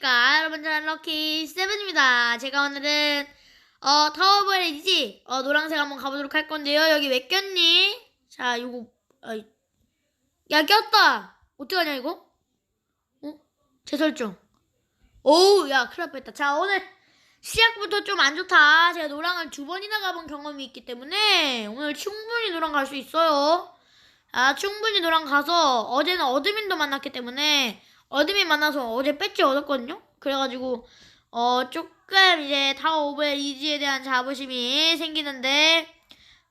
안녕하십니까 여러분 저는 럭키 세븐입니다. 제가 오늘은 어 타워브레이지 어 노란색 한번 가보도록 할 건데요. 여기 왜 꼈니? 자 요거 어, 야 꼈다. 어떡하냐 이거? 어? 재설정. 오우 야 큰일 날 뻔했다. 자 오늘 시작부터 좀 안 좋다. 제가 노랑을 두 번이나 가본 경험이 있기 때문에 오늘 충분히 노랑 갈 수 있어요. 아 충분히 노랑 가서 어제는 어드민도 만났기 때문에 어드민 만나서 어제 배지 얻었거든요. 그래가지고 어 조금 이제 타워 오브 리지에 대한 자부심이 생기는데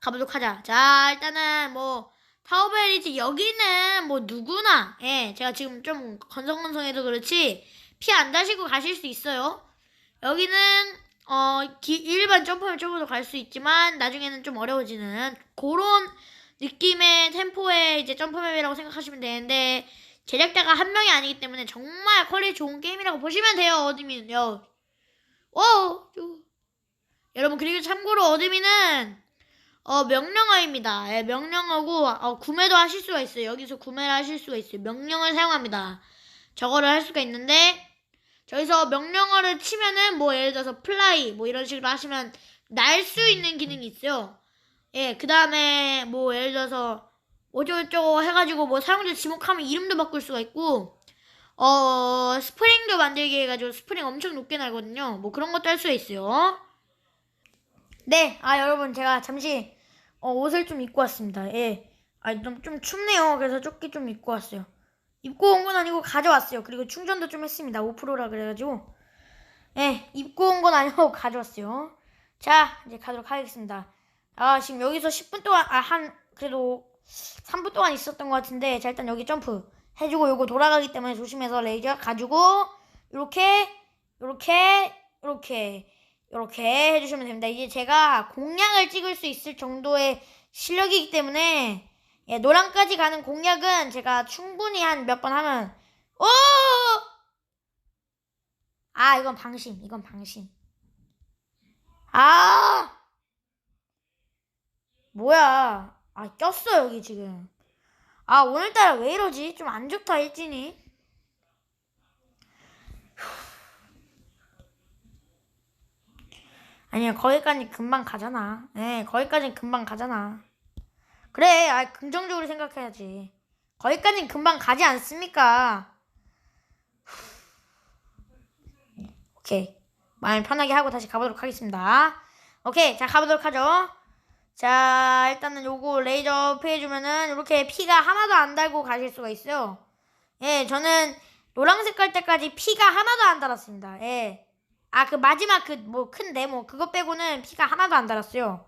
가보도록 하자. 자 일단은 뭐 타워 오브 리지 여기는 뭐 누구나 예 제가 지금 좀 건성건성해서 그렇지 피 안 다시고 가실 수 있어요. 여기는 어 기- 일반 점프맵 쪽으로 갈수 있지만 나중에는 좀 어려워지는 그런 느낌의 템포의 이제 점프맵이라고 생각하시면 되는데 제작자가 한 명이 아니기 때문에 정말 퀄리티 좋은 게임이라고 보시면 돼요 어드민은요. 오 요. 여러분 그리고 참고로 어드민은 어 명령어입니다. 예, 명령어고 어, 구매도 하실 수가 있어요. 여기서 구매를 하실 수가 있어요. 명령을 사용합니다. 저거를 할 수가 있는데 저기서 명령어를 치면은 뭐 예를 들어서 플라이 뭐 이런 식으로 하시면 날 수 있는 기능이 있어요. 예, 그 다음에 뭐 예를 들어서 어쩌고저쩌고 해가지고 뭐 사용자 지목하면 이름도 바꿀 수가 있고 어 스프링도 만들게 해가지고 스프링 엄청 높게 날거든요. 뭐 그런 것도 할 수가 있어요. 네, 아 여러분 제가 잠시 어, 옷을 좀 입고 왔습니다. 예, 아좀 좀 춥네요. 그래서 조끼 좀 입고 왔어요. 입고 온 건 아니고 가져왔어요. 그리고 충전도 좀 했습니다. 5%라 그래가지고 예, 입고 온 건 아니고 가져왔어요. 자, 이제 가도록 하겠습니다. 아, 지금 여기서 10분 동안, 아, 한, 그래도 3분 동안 있었던 것 같은데, 자, 일단 여기 점프 해주고, 요거 돌아가기 때문에 조심해서 레이저 가지고, 요렇게, 요렇게, 요렇게, 요렇게 해주시면 됩니다. 이제 제가 공략을 찍을 수 있을 정도의 실력이기 때문에, 예, 노랑까지 가는 공략은 제가 충분히 한 몇 번 하면, 오! 아, 이건 방심, 이건 방심. 아! 뭐야. 아, 꼈어, 여기 지금. 아, 오늘따라 왜 이러지? 좀 안 좋다, 일진이. 아니야, 거기까지 금방 가잖아. 예, 거기까지 금방 가잖아. 그래, 아, 긍정적으로 생각해야지. 거기까지 금방 가지 않습니까? 오케이. 마음 편하게 하고 다시 가보도록 하겠습니다. 오케이, 자, 가보도록 하죠. 자, 일단은 요거 레이저 피해주면은 이렇게 피가 하나도 안 달고 가실 수가 있어요. 예, 저는 노란색 갈 때까지 피가 하나도 안 달았습니다. 예. 아, 그 마지막 그 뭐 큰 네모 그거 빼고는 피가 하나도 안 달았어요.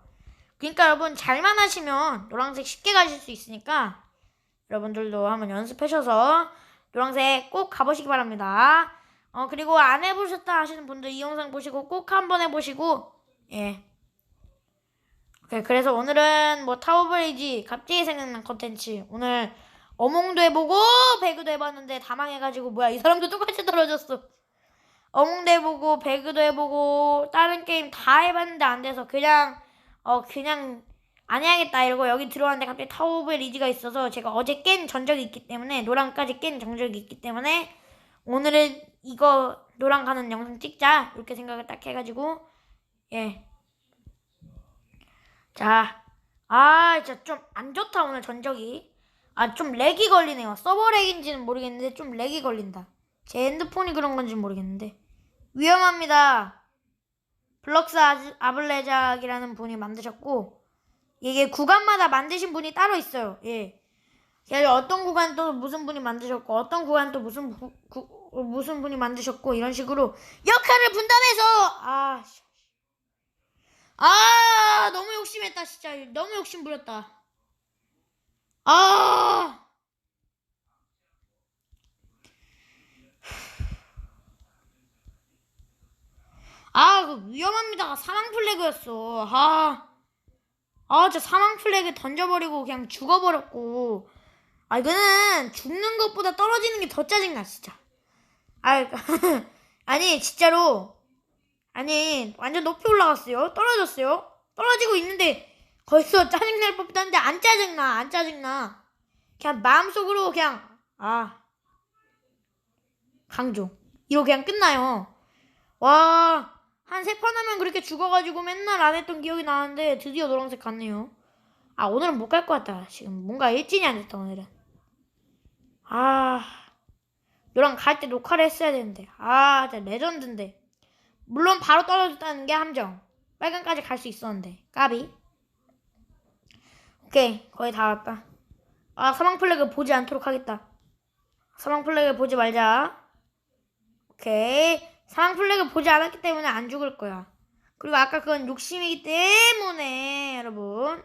그러니까 여러분 잘만 하시면 노란색 쉽게 가실 수 있으니까 여러분들도 한번 연습하셔서 노란색 꼭 가보시기 바랍니다. 어, 그리고 안 해보셨다 하시는 분들 이 영상 보시고 꼭 한번 해보시고, 예. 오케이, 그래서 오늘은 뭐 타워브레이지 갑자기 생각난 컨텐츠. 오늘 어몽도 해보고, 배그도 해봤는데 다 망해가지고, 뭐야, 이 사람도 똑같이 떨어졌어. 어몽도 해보고, 배그도 해보고, 다른 게임 다 해봤는데 안 돼서 그냥, 어, 그냥 안 해야겠다 이러고 여기 들어왔는데 갑자기 타워 오브 리지가 있어서 제가 어제 깬 전적이 있기 때문에, 노랑까지 깬 전적이 있기 때문에, 오늘은 이거 노랑 가는 영상 찍자 이렇게 생각을 딱 해가지고 예. 자, 아 진짜 좀 안 좋다 오늘 전적이. 아 좀 렉이 걸리네요. 서버 렉인지는 모르겠는데 좀 렉이 걸린다. 제 핸드폰이 그런 건지 모르겠는데 위험합니다. 블럭스 아블레작이라는 분이 만드셨고 이게 구간마다 만드신 분이 따로 있어요. 예. 어떤 구간 또 무슨 분이 만드셨고 어떤 구간 또 무슨 부- 구- 어, 무슨 분이 만드셨고 이런 식으로 역할을 분담해서 아, 씨. 아 너무 욕심했다 진짜 너무 욕심 부렸다. 아. 아, 그 위험합니다. 사망 플래그였어. 아, 아, 진짜 사망 플래그 던져버리고 그냥 죽어버렸고. 아, 이거는 죽는 것보다 떨어지는 게 더 짜증나, 진짜. 아, 아니, 진짜로. 아니, 완전 높이 올라갔어요. 떨어졌어요. 떨어지고 있는데, 거기서 짜증날 법도 한데, 안 짜증나, 안 짜증나. 그냥 마음속으로 그냥, 아. 강조. 이러고 그냥 끝나요. 와, 한 세 판 하면 그렇게 죽어가지고 맨날 안 했던 기억이 나는데 드디어 노란색 갔네요. 아, 오늘은 못 갈 것 같다. 지금 뭔가 일진이 안 됐다, 오늘은. 아, 너랑 갈 때 녹화를 했어야 되는데. 아, 진짜 레전드인데. 물론 바로 떨어졌다는 게 함정. 빨간까지 갈 수 있었는데. 까비. 오케이, 거의 다 왔다. 아, 사망 플래그 보지 않도록 하겠다. 사망 플래그 보지 말자. 오케이. 사망 플래그 보지 않았기 때문에 안 죽을 거야. 그리고 아까 그건 욕심이기 때문에, 여러분.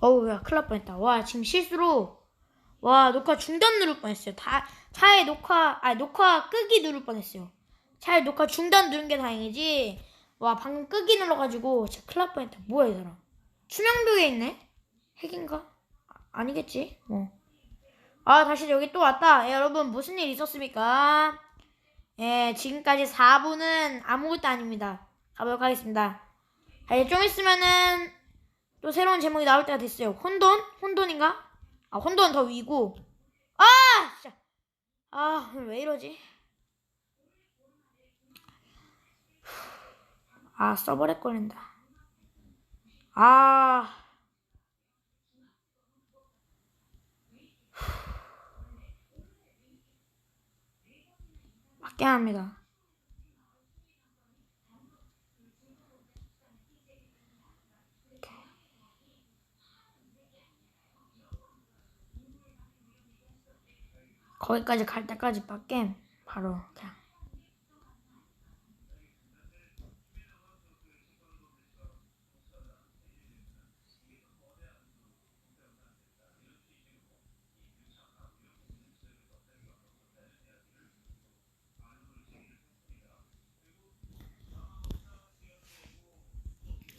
어우, 야, 큰일 날 뻔했다. 와, 지금 실수로. 와, 녹화 중단 누를 뻔했어요. 다, 차에 녹화, 아, 녹화 끄기 누를 뻔했어요. 차에 녹화 중단 누른 게 다행이지. 와, 방금 끄기 눌러가지고, 진짜 큰일 날 뻔했다. 뭐야, 이 사람. 수명벽에 있네? 핵인가? 아, 아니겠지, 뭐. 아, 다시 여기 또 왔다. 예, 여러분, 무슨 일 있었습니까? 예, 지금까지 4분은 아무것도 아닙니다. 가보도록 하겠습니다. 자, 이제 좀 있으면은 또 새로운 제목이 나올 때가 됐어요. 혼돈? 혼돈인가? 아, 혼돈은 더 위고. 아! 진짜. 아, 왜 이러지? 아, 서버렉 걸린다. 아. 맞게 합니다. 거기까지 갈 때까지 밖에 바로 그냥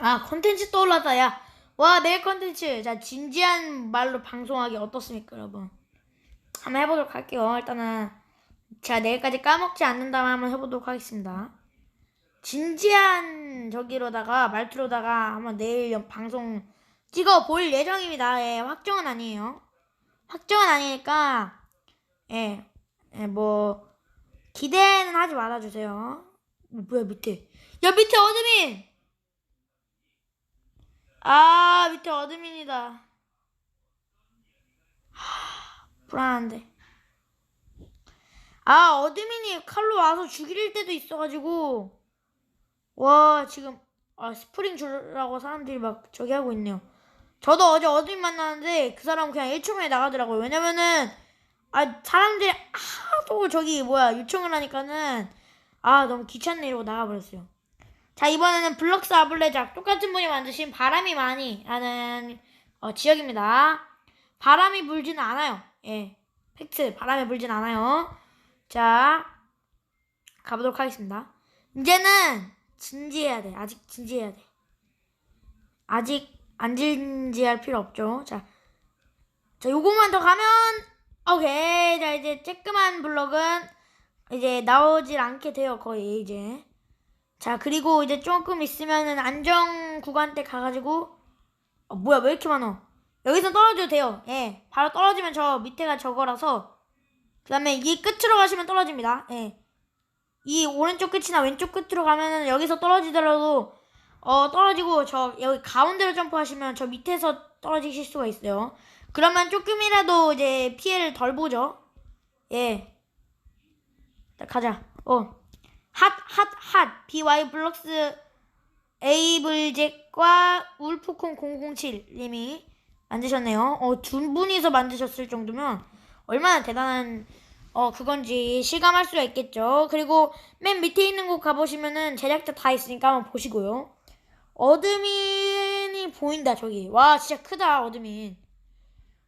아 컨텐츠 떠올랐다 야. 와 내일 컨텐츠. 자 진지한 말로 방송하기 어떻습니까 여러분? 한번 해보도록 할게요 일단은. 제가 내일까지 까먹지 않는다면 한번 해보도록 하겠습니다. 진지한 저기로다가 말투로다가 한번 내일 연- 방송 찍어 볼 예정입니다. 예 확정은 아니에요. 확정은 아니니까 예, 예, 뭐 기대는 하지 말아주세요. 어, 뭐야 밑에. 야 밑에 어드민 아 밑에 어드민이다. 하, 불안한데. 아 어드민이 칼로 와서 죽일 때도 있어가지고. 와 지금 아 스프링 주라고 사람들이 막 저기 하고 있네요. 저도 어제 어드민 만났는데 그 사람 그냥 1초 만에 나가더라고요. 왜냐면은 아 사람들이 하도 저기 뭐야 요청을 하니까는 아 너무 귀찮네 이러고 나가버렸어요 자 이번에는 블럭스 아블레작. 똑같은 분이 만드신 바람이 많이 라는 어, 지역입니다. 바람이 불지는 않아요. 예. 팩트. 바람이 불진 않아요. 자 가보도록 하겠습니다. 이제는 진지해야 돼. 아직 진지해야 돼. 아직 안 진지할 필요 없죠. 자, 자 요것만 더 가면 오케이. 자 이제 쬐끄만 블럭은 이제 나오질 않게 돼요 거의 이제 자 그리고 이제 조금 있으면은 안정 구간 때 가가지고. 어, 뭐야 왜 이렇게 많어 여기서 떨어져도 돼요. 예. 바로 떨어지면 저 밑에가 저거라서. 그 다음에 이 끝으로 가시면 떨어집니다. 예이 오른쪽 끝이나 왼쪽 끝으로 가면은 여기서 떨어지더라도 어 떨어지고 저 여기 가운데로 점프하시면 저 밑에서 떨어지실 수가 있어요. 그러면 조금이라도 이제 피해를 덜 보죠. 예. 자, 가자. 어 핫, 핫, 핫. BY 블럭스 에이블잭과 울프콘 007님이 만드셨네요. 어, 두 분이서 만드셨을 정도면 얼마나 대단한 어, 그건지 실감할 수가 있겠죠. 그리고 맨 밑에 있는 곳 가보시면은 제작자 다 있으니까 한번 보시고요. 어드민이 보인다, 저기. 와, 진짜 크다, 어드민.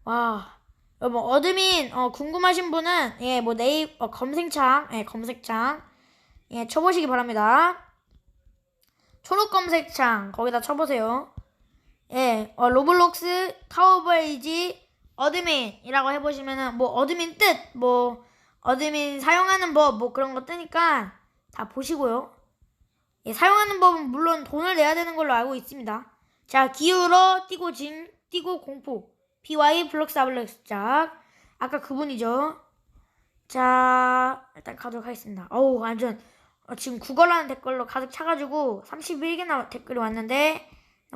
와. 여러분, 어드민, 어, 궁금하신 분은, 예, 뭐, 네이, 어, 검색창, 예, 검색창. 예, 쳐보시기 바랍니다. 초록 검색창 거기다 쳐보세요. 예, 어, 로블록스 타워브레이지 어드민이라고 해보시면은 뭐 어드민 뜻, 뭐 어드민 사용하는 법, 뭐 그런 거 뜨니까 다 보시고요. 예, 사용하는 법은 물론 돈을 내야 되는 걸로 알고 있습니다. 자, 기울어, 띄고 진, 띄고 공포. BY 블록스 아블렉스 짝. 아까 그분이죠. 자, 일단 가도록 하겠습니다. 어우, 완전, 어, 지금 구걸하는 댓글로 가득 차가지고 31개나 댓글이 왔는데,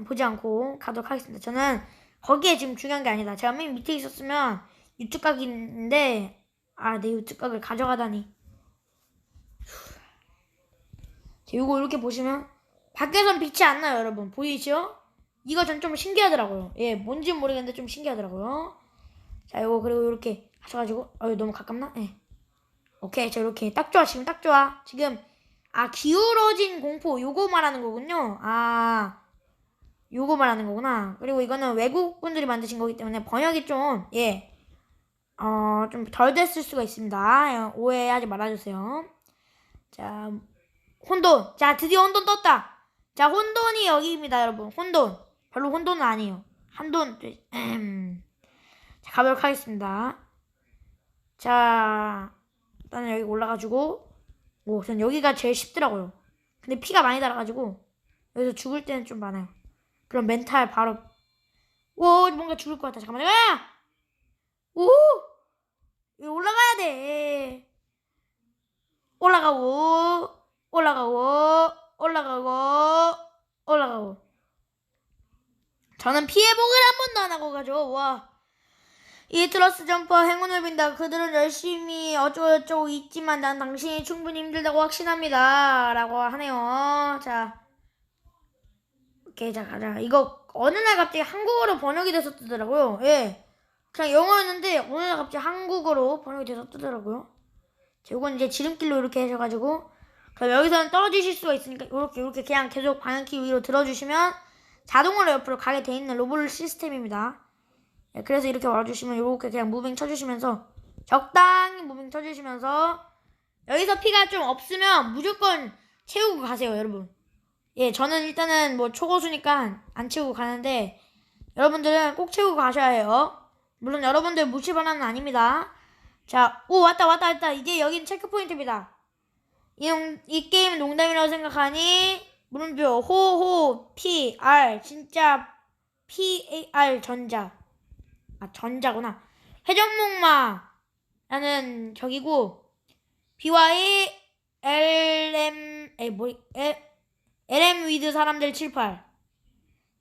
보지 않고 가도록 하겠습니다. 저는 거기에 지금 중요한 게 아니다. 제가 맨 밑에 있었으면 있는데, 아, 내 유튜브 각을 가져가다니. 자, 요거 이렇게 보시면, 밖에선 빛이 안 나요, 여러분. 보이시죠? 이거 전 좀 신기하더라고요. 예, 뭔지 는 모르겠는데 좀 신기하더라고요. 자, 요거 그리고 이렇게 하셔가지고, 어유 너무 가깝나? 예. 오케이, 저 이렇게 딱 좋아, 지금 딱 좋아. 지금 아 기울어진 공포 요거 말하는 거군요. 아, 요거 말하는 거구나. 그리고 이거는 외국 분들이 만드신 거기 때문에 번역이 좀 예, 어 좀 덜 됐을 수가 있습니다. 예, 오해하지 말아주세요. 자, 혼돈. 자, 드디어 혼돈 떴다. 자, 혼돈이 여기입니다, 여러분. 혼돈. 별로 혼돈은 아니에요. 한돈. 음. 자, 가도록 하겠습니다. 자, 일단은 여기 올라가지고, 오, 전 여기가 제일 쉽더라고요. 근데 피가 많이 달아가지고, 여기서 죽을 때는 좀 많아요. 그럼 멘탈 바로, 오, 뭔가 죽을 것 같아. 잠깐만요. 아! 오! 올라가야 돼. 올라가고, 올라가고, 올라가고, 올라가고. 저는 피해복을 한 번도 안 하고 가죠. 와. 이 트러스 점퍼 행운을 빈다. 그들은 열심히 어쩌고저쩌고 있지만 난 당신이 충분히 힘들다고 확신합니다. 라고 하네요. 자. 오케이, 자, 가자. 이거 어느 날 갑자기 한국어로 번역이 돼서 뜨더라고요. 예. 그냥 영어였는데 어느 날 갑자기 한국어로 번역이 돼서 뜨더라고요. 자, 요건 이제 지름길로 이렇게 하셔가지고 그럼 여기서는 떨어지실 수가 있으니까 이렇게 이렇게 그냥 계속 방향키 위로 들어주시면 자동으로 옆으로 가게 돼 있는 로봇 시스템입니다. 예, 그래서 이렇게 와주시면 이렇게 그냥 무빙 쳐주시면서 적당히 무빙 쳐주시면서 여기서 피가 좀 없으면 무조건 채우고 가세요, 여러분. 예, 저는 일단은 뭐 초고수니까 안 채우고 가는데 여러분들은 꼭 채우고 가셔야 해요. 물론 여러분들 무시 반환은 아닙니다. 자, 오 왔다 왔다 왔다. 이제 여긴 체크 포인트입니다. 이, 용- 이 게임 농담이라고 생각하니 물음표 호호 P R 진짜 P A R 전자 아 전자구나 회전목마라는 적이고 BY LM 에뭐 LM 위드 사람들 78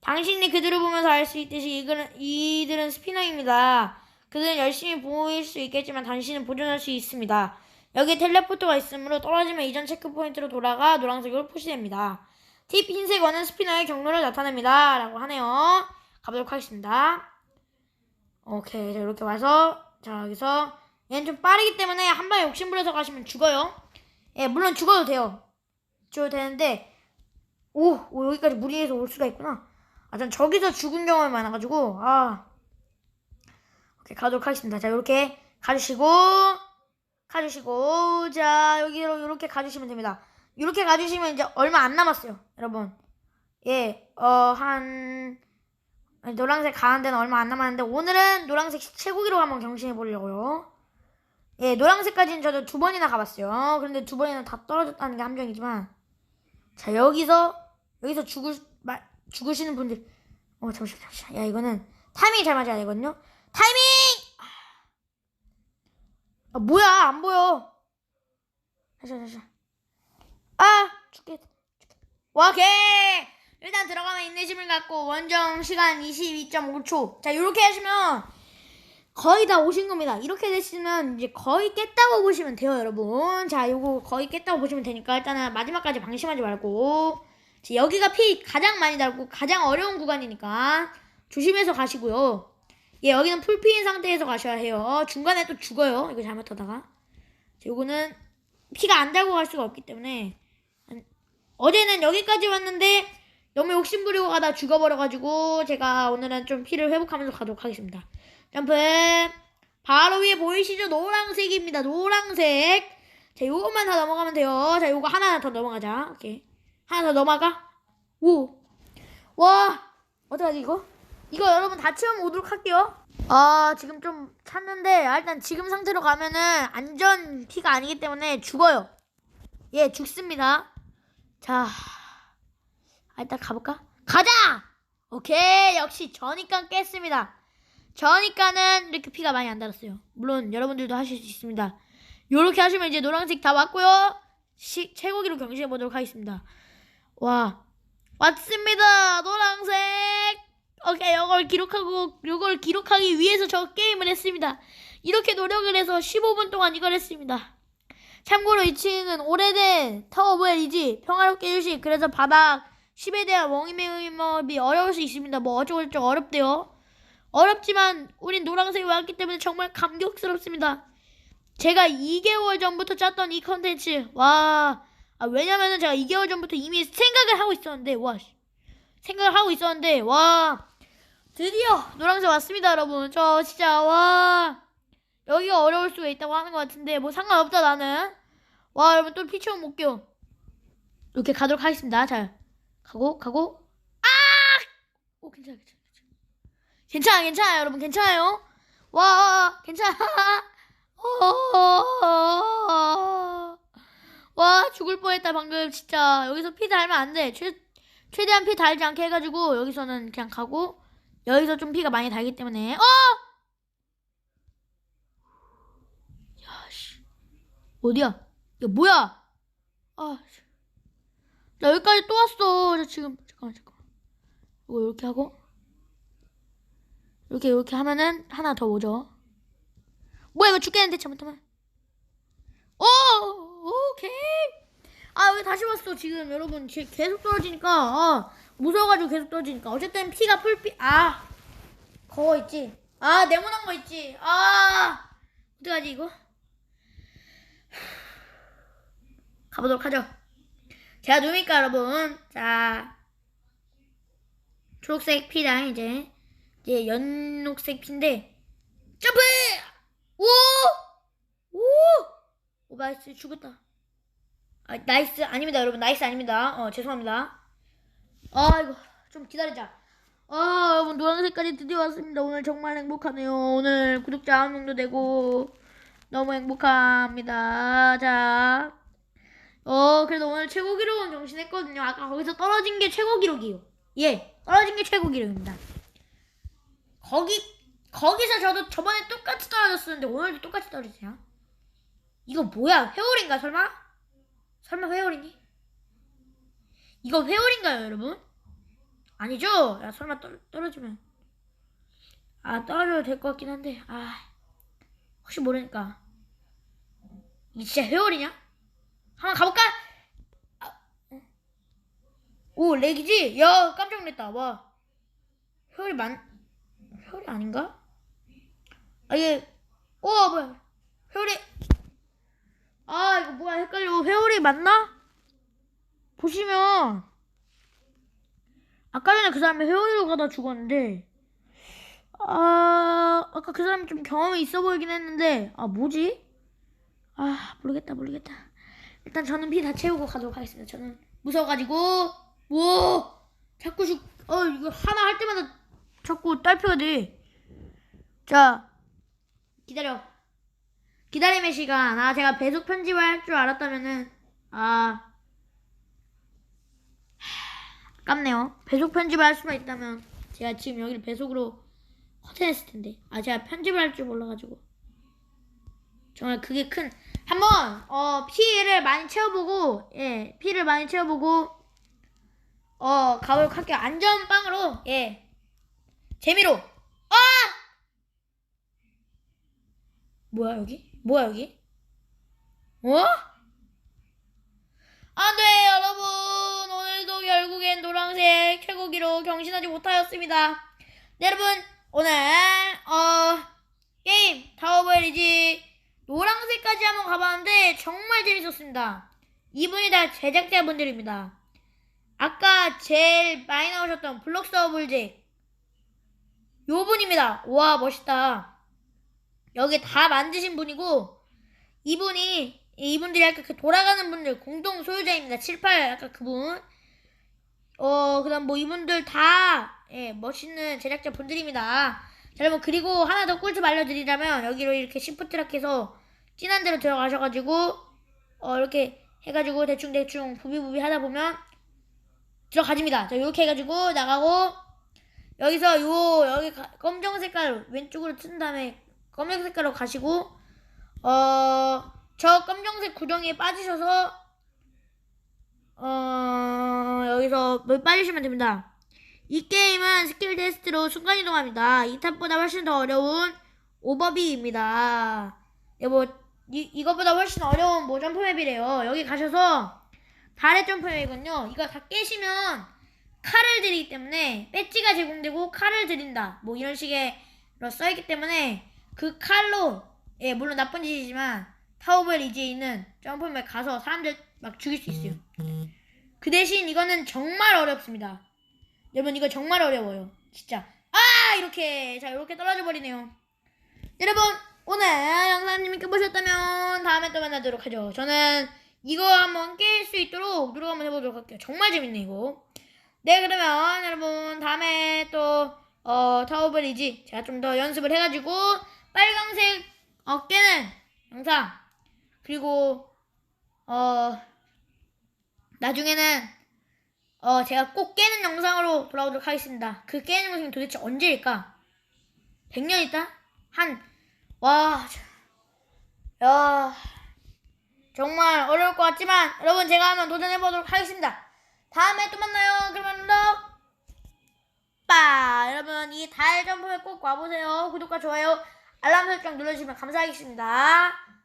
당신이 그들을 보면서 알 수 있듯이 이들은, 이들은 스피너입니다. 그들은 열심히 보일 수 있겠지만 당신은 보존할 수 있습니다. 여기 텔레포트가 있으므로 떨어지면 이전 체크포인트로 돌아가 노란색으로 표시됩니다. 팁 흰색 원은 스피너의 경로를 나타냅니다. 라고 하네요. 가보도록 하겠습니다. 오케이. 자, 이렇게 와서, 자, 여기서, 얘는 좀 빠르기 때문에 한 방에 욕심부려서 가시면 죽어요. 예, 물론 죽어도 돼요. 죽어도 되는데, 오, 오, 여기까지 무리해서 올 수가 있구나. 아, 전 저기서 죽은 경험이 많아가지고, 아. 오케이, 가도록 하겠습니다. 자, 이렇게 가주시고, 가주시고, 자, 여기로 이렇게 가주시면 됩니다. 이렇게 가주시면 이제 얼마 안 남았어요, 여러분. 예, 어, 한, 아니, 노란색 가는 데는 얼마 안 남았는데, 오늘은 노란색 최고기로 한번 경신해 보려고요. 예, 노란색까지는 저도 두 번이나 가봤어요. 그런데 두 번이나 다 떨어졌다는 게 함정이지만, 자, 여기서, 여기서 죽을, 마, 죽으시는 분들, 어, 잠시만, 잠시만. 야, 이거는 타이밍이 잘 맞아야 되거든요. 타이밍! 아, 뭐야, 안 보여. 다시, 다시. 아, 죽겠다. 죽겠다. 와, 오케이! 일단 들어가면 인내심을 갖고 원정 시간 22.5초. 자, 이렇게 하시면 거의 다 오신 겁니다. 이렇게 되시면 이제 거의 깼다고 보시면 돼요, 여러분. 자, 요거 거의 깼다고 보시면 되니까 일단은 마지막까지 방심하지 말고. 자, 여기가 피 가장 많이 달고 가장 어려운 구간이니까 조심해서 가시고요. 예, 여기는 풀피인 상태에서 가셔야 해요. 중간에 또 죽어요. 이거 잘못하다가. 자, 요거는 피가 안 달고 갈 수가 없기 때문에 어제는 여기까지 왔는데 너무 욕심부리고 가다 죽어버려가지고 제가 오늘은 좀 피를 회복하면서 가도록 하겠습니다. 점프. 바로 위에 보이시죠? 노란색입니다. 노란색. 자, 요것만 다 넘어가면 돼요. 자, 요거 하나 더 넘어가자. 오케이. 하나 더 넘어가. 오. 와. 어떡하지, 이거? 이거 여러분 다 채우면 오도록 할게요. 아, 지금 좀 찾는데, 아, 일단 지금 상태로 가면은 안전 피가 아니기 때문에 죽어요. 예, 죽습니다. 자, 아, 일단 가볼까? 가자! 오케이, 역시 저니까 깼습니다. 저니까는 이렇게 피가 많이 안 달았어요. 물론 여러분들도 하실 수 있습니다. 요렇게 하시면 이제 노란색 다 왔고요. 시, 최고기로 경시해 보도록 하겠습니다. 와, 왔습니다. 노란색. 오케이, 이걸 기록하고 이걸 기록하기 위해서 저 게임을 했습니다. 이렇게 노력을 해서 15분 동안 이걸 했습니다. 참고로 이 층은 오래된 타워브엘이지 평화롭게 해주시 그래서 바닥 10에 대한 원위매업이 어려울 수 있습니다. 뭐 어쩌고저쩌고 어렵대요. 어렵지만 우린 노란색이 왔기 때문에 정말 감격스럽습니다. 제가 2개월 전부터 짰던 이 컨텐츠 와 아, 왜냐면은 제가 2개월 전부터 이미 생각을 하고 있었는데 와 씨. 생각을 하고 있었는데 와 드디어 노란색 왔습니다 여러분 저 진짜 와 여기가 어려울 수가 있다고 하는 것 같은데 뭐 상관없다 나는 와 여러분 또 피치원 못껴 이렇게 가도록 하겠습니다 자 가고 가고. 아오 괜찮아 괜찮아 괜찮아. 괜찮아 여러분. 괜찮아요? 와 괜찮아. 어, 와 죽을 뻔했다 방금 진짜. 여기서 피 달면 안돼. 최, 최대한 피 달지 않게 해가지고 여기서는 그냥 가고. 여기서 좀 피가 많이 달기 때문에. 어! 야씨. 어디야? 야 뭐야? 아 나 여기까지 또 왔어. 저 지금 잠깐만 잠깐만. 이거 이렇게 하고. 이렇게 이렇게 하면은 하나 더 오죠. 뭐야 이거 죽겠는데 잘못하면. 오 오케이. 아 왜 다시 왔어? 지금 여러분 지금 계속 떨어지니까 아, 무서워가지고 계속 떨어지니까. 어쨌든 피가 풀피 아 그거 있지? 아 네모난 거 있지? 아 어떡하지 이거? 가보도록 하죠 제가 누굽니까 여러분 자 초록색 피랑 이제 이제 연녹색 피인데 점프 오! 오! 오, 나이스, 죽었다. 아, 나이스, 아닙니다, 여러분. 나이스 아닙니다. 어, 죄송합니다. 아, 이거, 좀 기다리자. 아, 여러분, 노란색까지 드디어 왔습니다. 오늘 정말 행복하네요. 오늘 구독자 한 명도 되고, 너무 행복합니다. 자. 어, 그래도 오늘 최고 기록은 경신했거든요. 아까 거기서 떨어진 게 최고 기록이에요. 예, 떨어진 게 최고 기록입니다. 거기 거기서 저도 저번에 똑같이 떨어졌었는데 오늘도 똑같이 떨어지세요? 이거 뭐야? 회오리인가 설마? 설마 회오리니? 이거 회오리인가요 여러분? 아니죠? 야 설마 떨, 떨어지면 아 떨어져도 될 것 같긴 한데 아 혹시 모르니까 이게 진짜 회오리냐? 한번 가볼까? 아, 어. 오 렉이지? 야 깜짝 놀랐다 와 회오리 만 회오리 아닌가? 아, 이게, 오, 뭐야. 회오리. 아, 이거 뭐야. 헷갈려. 회오리 맞나? 보시면, 아까 전에 그 사람이 회오리로 가다 죽었는데, 아, 아까 그 사람이 좀 경험이 있어 보이긴 했는데, 아, 뭐지? 아, 모르겠다, 모르겠다. 일단 저는 피 다 채우고 가도록 하겠습니다. 저는 무서워가지고, 뭐, 자꾸 죽, 어, 이거 하나 할 때마다 자꾸 딸피가 돼. 자, 기다려. 기다림의 시간. 아, 제가 배속 편집을 할 줄 알았다면은, 아, 하, 아깝네요. 배속 편집을 할 수만 있다면, 제가 지금 여기를 배속으로 허전했을 텐데. 아, 제가 편집을 할 줄 몰라가지고. 정말 그게 큰, 한번, 어, 피를 많이 채워보고, 예, 피를 많이 채워보고, 어, 가보도록 할게요. 안전빵으로, 예. 재미로. 아! 뭐야 여기? 뭐야 여기? 어? 안돼 여러분 오늘도 결국엔 노란색 최고기로 경신하지 못하였습니다 네, 여러분 오늘 어 게임 타워버리지 노란색까지 한번 가봤는데 정말 재밌었습니다 이분이 다 제작자분들입니다 아까 제일 많이 나오셨던 블록서블잭 요 분입니다 와 멋있다 여기 다 만드신 분이고 이분이 이분들이 약간 그 돌아가는 분들 공동 소유자입니다. 7, 8 약간 그분. 어 그다음 뭐 이분들 다 예, 멋있는 제작자 분들입니다. 자, 여러분 그리고 하나 더 꿀팁 알려드리자면 여기로 이렇게 시프트락 해서 진한 데로 들어가셔가지고 어 이렇게 해가지고 대충 대충 부비부비 하다 보면 들어가집니다. 자 이렇게 해가지고 나가고 여기서 요 여기 가- 검정 색깔 왼쪽으로 튼 다음에 검정 색깔로 가시고 어 저 검정색 구덩이에 빠지셔서 어 여기서 물 빠지시면 됩니다. 이 게임은 스킬 테스트로 순간이동합니다. 2탑보다 훨씬 더 어려운 오버비입니다. 여보 이, 이것보다 훨씬 어려운 뭐 점프맵이래요. 여기 가셔서 달의 점프맵이군요. 이거 다 깨시면 칼을 드리기 때문에 배지가 제공되고 칼을 드린다. 뭐 이런 식의 로 써있기 때문에 그 칼로 예 물론 나쁜 짓이지만 타워벨 이지에 있는 점프맵 가서 사람들 막 죽일 수 있어요. 그 대신 이거는 정말 어렵습니다. 여러분 이거 정말 어려워요. 진짜 아 이렇게 자 이렇게 떨어져 버리네요. 여러분 오늘 영상 재밌게 보셨다면 다음에 또 만나도록 하죠. 저는 이거 한번 깰 수 있도록 노력 한번 해보도록 할게요. 정말 재밌네 이거. 네 그러면 여러분 다음에 또 어, 타워블이지 제가 좀 더 연습을 해가지고 빨강색 어깨는 영상 그리고 어 나중에는 어 제가 꼭 깨는 영상으로 돌아오도록 하겠습니다. 그 깨는 영상이 도대체 언제일까? 100년 있다? 한 와, 야, 정말 어려울 것 같지만 여러분 제가 한번 도전해보도록 하겠습니다. 다음에 또 만나요. 그러면 너 빠! 여러분 이 달 점프에 꼭 와보세요. 구독과 좋아요, 알람 설정 눌러주시면 감사하겠습니다.